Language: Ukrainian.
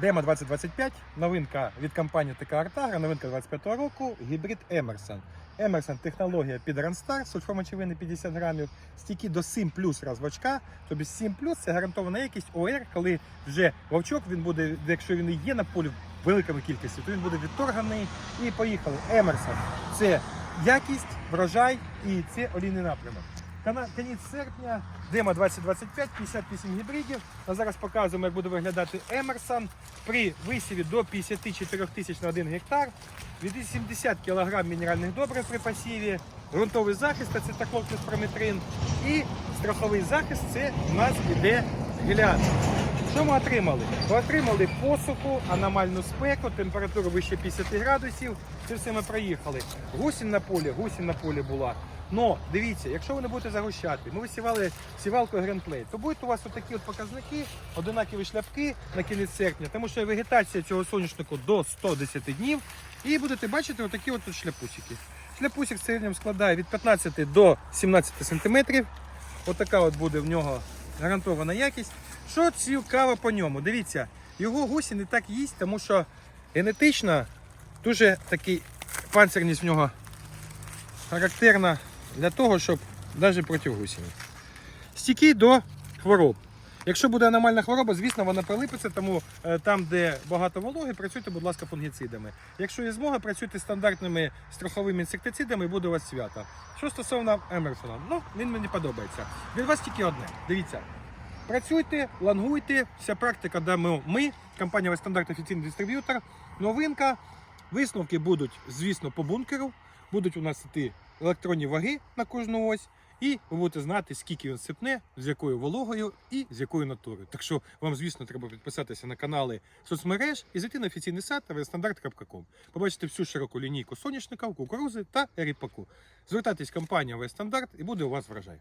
Демо 2025, новинка від компанії ТК Артагра, новинка 25 року, гібрид Emerson. Emerson технологія під Renstar, сульфомочевини 50 грамів, стійкі до 7 плюс розвочка. Тобто 7 плюс це гарантована якість ОР, коли вже вовчок він буде, якщо він є на полі великими кількістю, то він буде відторганий і поїхали. Emerson це якість, врожай і це олійний напрямок. Кінець серпня, демо 2025, 58 гібридів. А зараз показуємо, як буде виглядати Емерсон. При висіві до 54 тисяч на 1 гектар, 80 кг мінеральних добрив при посіві, ґрунтовий захист це таклок прометрин і страховий захист це у нас іде гіліан. Що ми отримали? Ми отримали посуху, аномальну спеку, температуру вище 50 градусів. Це все ми проїхали. Гусінь на полі, гусінь на полі була. Но дивіться, якщо ви не будете загущати, ми висівали сівалкою гренплей, то будуть у вас отакі от показники, одинакові шляпки на кінець серпня, тому що вегетація цього соняшнику до 110 днів. І будете бачити отакі от шляпусики. Шляпусик в середньому складає від 15 до 17 сантиметрів. Отака от буде в нього гарантована якість. Що цікаво по ньому? Дивіться, його гусі не так їсть, тому що генетично дуже такий панцирність в нього характерна для того, щоб навіть проти гусені. Стійкий до хвороб. Якщо буде аномальна хвороба, звісно, вона прилипиться, тому е, там, де багато вологи, працюйте, будь ласка, фунгіцидами. Якщо є змога, працюйте стандартними страховими інсектицидами і буде у вас свято. Що стосовно Емерсона, ну він мені подобається. Від вас тільки одне. Дивіться. Працюйте, лангуйте. Вся практика, де ми, ми компанія Вестандарт офіційний дистриб'ютор. Новинка. Висновки будуть, звісно, по бункеру. Будуть у нас іти електронні ваги на кожну ось. І ви будете знати, скільки він сипне, з якою вологою і з якою натурою. Так що вам, звісно, треба підписатися на канали соцмереж і зайти на офіційний сайт westandard.com. Побачите всю широку лінійку соняшника, кукурузи та ріпаку. Звертайтесь в компанію Вестандарт і буде у вас врожай.